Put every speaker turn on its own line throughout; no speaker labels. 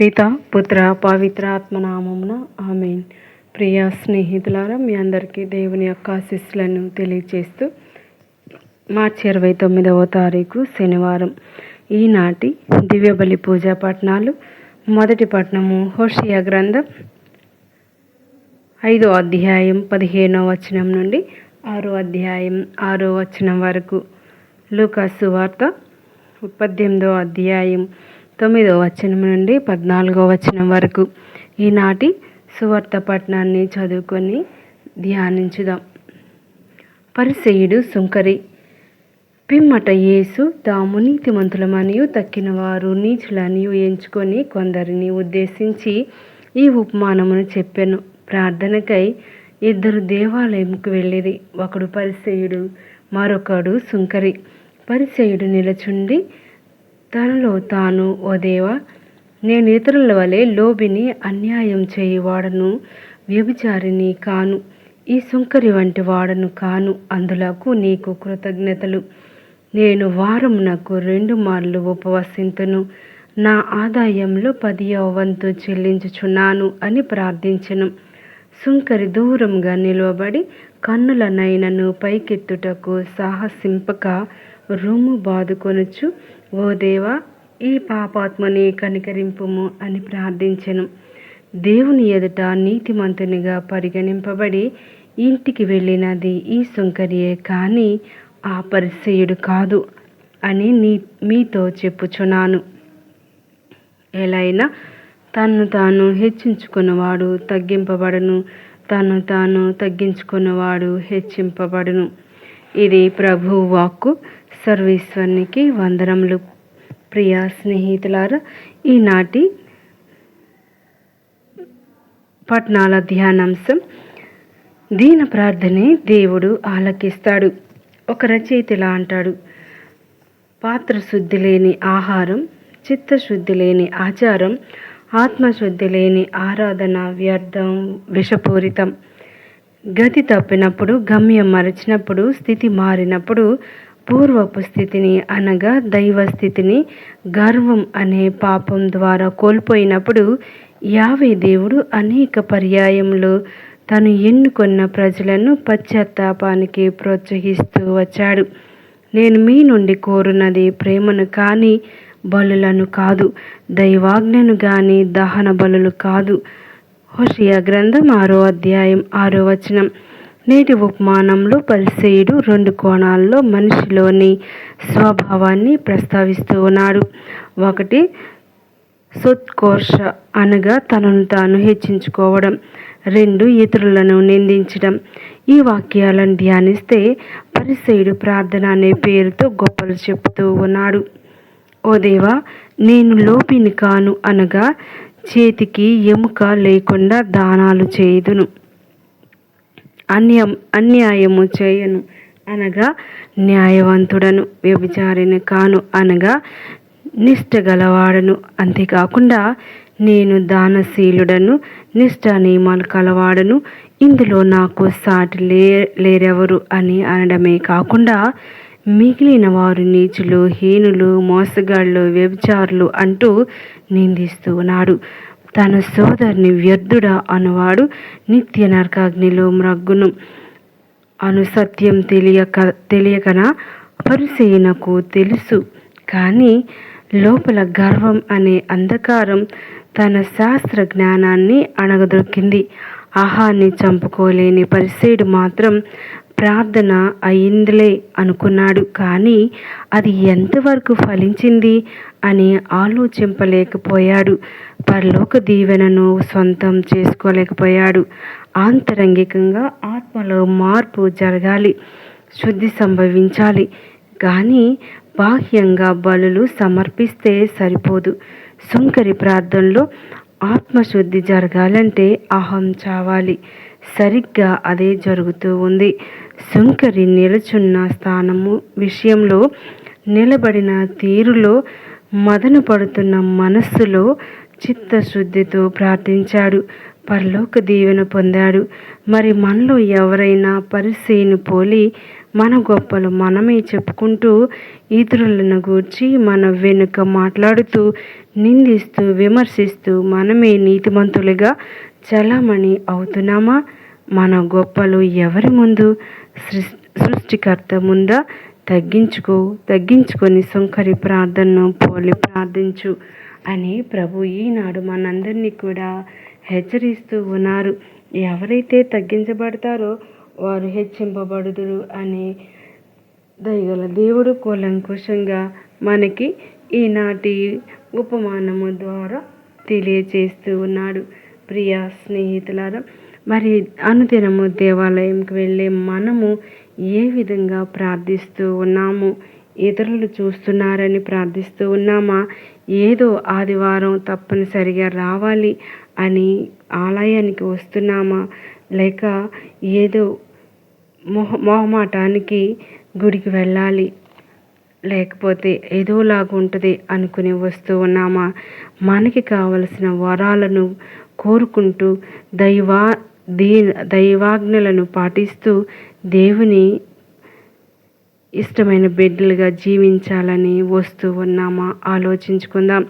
పిత పుత్ర పవిత్ర ఆత్మనామమున ఆమెన్. ప్రియ స్నేహితులారా మీ అందరికీ దేవుని యొక్క ఆశీస్సులను తెలియజేస్తూ మార్చి ఇరవై తొమ్మిదవ తారీఖు శనివారం. ఈనాటి దివ్యబలి పూజా పట్టణాలు మొదటి పట్టణము హోషియా గ్రంథం ఐదో అధ్యాయం పదిహేనో వచనం నుండి ఆరో అధ్యాయం ఆరో వచనం వరకు. లూకాసు వార్త పద్దెనిమిదో అధ్యాయం తొమ్మిదో వచనం నుండి పద్నాలుగో వచనం వరకు. ఈనాటి సువార్త పట్టణాన్ని చదువుకొని ధ్యానించుదాం. పరిసయుడు సుంకరి పిమ్మట యేసు తాము నీతిమంతులమనియు తక్కిన వారు నీచులనియు ఎంచుకొని కొందరిని ఉద్దేశించి ఈ ఉపమానమును చెప్పాను. ప్రార్థనకై ఇద్దరు దేవాలయంకు వెళ్ళిరి. ఒకడు పరిసయుడు మరొకడు సుంకరి. పరిసయుడు నిలచుండి తనలో తాను ఓ దేవా నేను ఇతరుల వలె లోబిని అన్యాయం చేయువాడను వ్యభిచారిని కాను ఈ సుంకరి వంటి వాడను కాను అందులకు నీకు కృతజ్ఞతలు. నేను వారమునకు రెండు మార్లు ఉపవసింతును నా ఆదాయంలో పదియవ వంతు చెల్లించుచున్నాను అని ప్రార్థించను. సుంకరి దూరంగా నిలవబడి కన్నులనైనను పైకెత్తుటకు సాహసింపక రొమ్ము బాదుకొనుచు ఓ దేవా ఈ పాపాత్మని కనికరింపుము అని ప్రార్థించెను. దేవుని ఎదుట నీతిమంతునిగా పరిగణింపబడి ఇంటికి వెళ్ళినది ఈ సుంకరియే కానీ ఆ పరిసయుడు కాదు అని నీ మీతో చెప్పుచున్నాను. ఎలైనా తను తాను హెచ్చించుకున్నవాడు తగ్గింపబడను తను తాను తగ్గించుకున్నవాడు హెచ్చింపబడును. ఇది ప్రభు వాక్కు సర్వేశ్వరునికి వందనములు. ప్రియ స్నేహితులారా ఈనాటి పట్నాల ధ్యానాంశం. దీన ప్రార్థనే దేవుడు ఆలకిస్తాడు. ఒక రచయితలా అంటాడు పాత్రశుద్ధి లేని ఆహారం చిత్తశుద్ధి లేని ఆచారం ఆత్మశుద్ధి లేని ఆరాధన వ్యర్థం విషపూరితం. గతి తప్పినప్పుడు గమ్యం మరచినప్పుడు స్థితి మారినప్పుడు పూర్వపు స్థితిని అనగా దైవ స్థితిని గర్వం అనే పాపం ద్వారా కోల్పోయినప్పుడు యావే దేవుడు అనేక పర్యాయములు తను ఎన్నుకున్న ప్రజలను పశ్చాత్తాపానికి ప్రోత్సహిస్తూ వచ్చాడు. నేను మీ నుండి కోరున్నది ప్రేమను కానీ బలులను కాదు. దైవాజ్ఞను కానీ దహన బలులు కాదు. హోషియా గ్రంథం ఆరో అధ్యాయం ఆరో వచనం. నేటి ఉపమానంలో పరిసేయుడు రెండు కోణాల్లో మనిషిలోని స్వభావాన్ని ప్రస్తావిస్తూ ఉన్నాడు. ఒకటి సోత్కోర్ష అనగా తనను తాను హెచ్చించుకోవడం. రెండు ఇతరులను నిందించడం. ఈ వాక్యాలను ధ్యానిస్తే పరిసయుడు ప్రార్థన అనే పేరుతో గొప్పలు చెప్తూ ఉన్నాడు. ఓ దేవా నేను లోపిని కాను అనగా చేతికి ఎముక లేకుండా దానాలు చేయుదును. అన్యం అన్యాయము చేయను అనగా న్యాయవంతుడను వ్యభిచారిని కాను అనగా నిష్ట గలవాడను అంతేకాకుండా నేను దానశీలుడను నిష్ట నియమాలు కలవాడను. ఇందులో నాకు సాటి లే లేరెవరు అని అనడమే కాకుండా మిగిలిన వారు నీచులు హీనులు మోసగాళ్ళు వ్యభిచారులు అంటూ నిందిస్తూ ఉన్నాడు. తన సోదరుని వ్యర్థుడా అనువాడు నిత్య నరకాగ్నిలో మ్రగ్గును. అను సత్యం తెలియక తెలియకన? పరిశీలనకు తెలుసు. కానీ లోపల గర్వం అనే అంధకారం తన శాస్త్ర జ్ఞానాన్ని అణగదొక్కింది. ఆహాన్ని చంపుకోలేని పరిసేడు మాత్రం ప్రార్థన అయిందిలే అనుకున్నాడు. కానీ అది ఎంతవరకు ఫలించింది అని ఆలోచింపలేకపోయాడు. పరలోక దీవెనను సొంతం చేసుకోలేకపోయాడు. ఆంతరంగికంగా ఆత్మలో మార్పు జరగాలి. శుద్ధి సంభవించాలి. కానీ బాహ్యంగా బలులు సమర్పిస్తే సరిపోదు. సుంకరి ప్రార్థనలో ఆత్మశుద్ధి జరగాలంటే అహం చావాలి. సరిగ్గా అదే జరుగుతూ ఉంది. శంకరి నిలుచున్న స్థానము విషయంలో నిలబడిన తీరులో మదన పడుతున్న మనస్సులో చిత్తశుద్ధితో ప్రార్థించాడు. పరలోక దీవెన పొందాడు. మరి మనలో ఎవరైనా పరిశీని పోలి మన గొప్పలు మనమే చెప్పుకుంటూ ఇతరులను గూర్చి మన వెనుక మాట్లాడుతూ నిందిస్తూ విమర్శిస్తూ మనమే నీతిమంతులుగా చలామణి అవుతున్నామా? మన గొప్పలు ఎవరి ముందు సృష్టికర్త ముందా తగ్గించుకో తగ్గించుకొని సుంకరి ప్రార్థనను పోలి ప్రార్థించు అని ప్రభు ఈనాడు మనందరినీ కూడా హెచ్చరిస్తూ ఉన్నారు. ఎవరైతే తగ్గించబడతారో వారు హెచ్చింపబడుదురు అని దయగల దేవుడు కూలంకుషంగా మనకి ఈనాటి ఉపమానము ద్వారా తెలియజేస్తూ ఉన్నాడు. ప్రియ స్నేహితులారా మరి అనుదినము దేవాలయంకి వెళ్ళే మనము ఏ విధంగా ప్రార్థిస్తూ ఉన్నాము? ఇతరులు చూస్తున్నారని ప్రార్థిస్తూ ఉన్నామా? ఏదో ఆదివారం తప్పనిసరిగా రావాలి అని ఆలయానికి వస్తున్నామా? లేక ఏదో మొహ మొహమాటానికి గుడికి వెళ్ళాలి? లేకపోతే ఏదోలాగా ఉంటుంది అనుకుని వస్తూ ఉన్నామా? మనకి కావలసిన వరాలను కోరుకుంటూ దైవా దీ దైవాజ్ఞలను పాటిస్తూ దేవుని ఇష్టమైన బిడ్డలుగా జీవించాలని వస్తూ ఉన్నామా? ఆలోచించుకుందాం.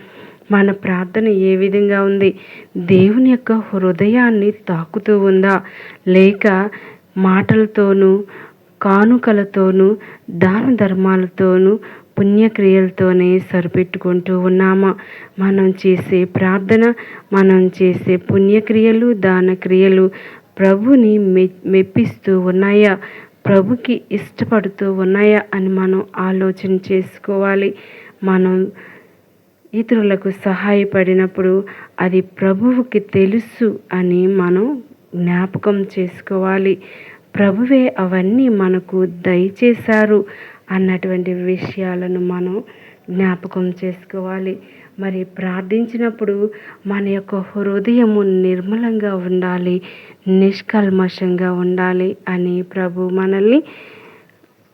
మన ప్రార్థన ఏ విధంగా ఉంది? దేవుని యొక్క హృదయాన్ని తాకుతూ ఉందా? లేక మాటలతోనూ కానుకలతోనూ దాన ధర్మాలతోనూ పుణ్యక్రియలతోనే సరిపెట్టుకుంటూ ఉన్నామా? మనం చేసే ప్రార్థన మనం చేసే పుణ్యక్రియలు దానక్రియలు ప్రభుని మె మెప్పిస్తూ ఉన్నాయా? ప్రభుకి ఇష్టపడుతూ ఉన్నాయా అని మనం ఆలోచన చేసుకోవాలి. మనం ఇతరులకు సహాయపడినప్పుడు అది ప్రభువుకి తెలుసు అని మనం జ్ఞాపకం చేసుకోవాలి. ప్రభువే అవన్నీ మనకు దయచేశారు. అన్నటువంటి విషయాలను మనం జ్ఞాపకం చేసుకోవాలి. మరి ప్రార్థించినప్పుడు మన యొక్క హృదయము నిర్మలంగా ఉండాలి నిష్కల్మషంగా ఉండాలి అని ప్రభు మనల్ని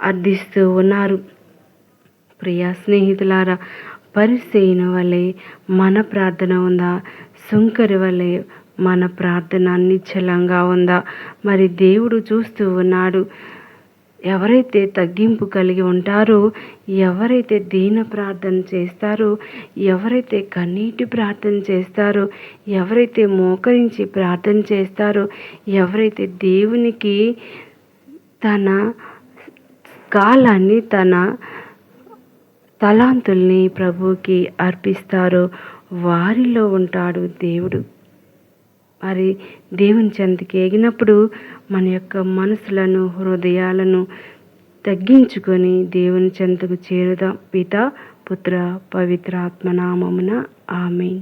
అర్థిస్తూ ఉన్నారు. ప్రియా స్నేహితులారా పరిసేన వలె మన ప్రార్థన ఉందా? సుంకరి వలె మన ప్రార్థన నిశ్చలంగా ఉందా? మరి దేవుడు చూస్తూ ఉన్నాడు. ఎవరైతే తగ్గింపు కలిగి ఉంటారో ఎవరైతే దీన ప్రార్థన చేస్తారో ఎవరైతే కన్నీటి ప్రార్థన చేస్తారో ఎవరైతే మోకరించి ప్రార్థన చేస్తారో ఎవరైతే దేవునికి తన కాలాన్ని తన తలాంతుల్ని ప్రభువుకి అర్పిస్తారో వారిలో ఉంటాడు దేవుడు. మరి దేవుని చెంతకి ఎగినప్పుడు మన యొక్క మనసులను హృదయాలను తగ్గించుకొని దేవుని చెంతకు చేరుదాం. పిత పుత్ర పవిత్ర ఆత్మనామమున ఆమె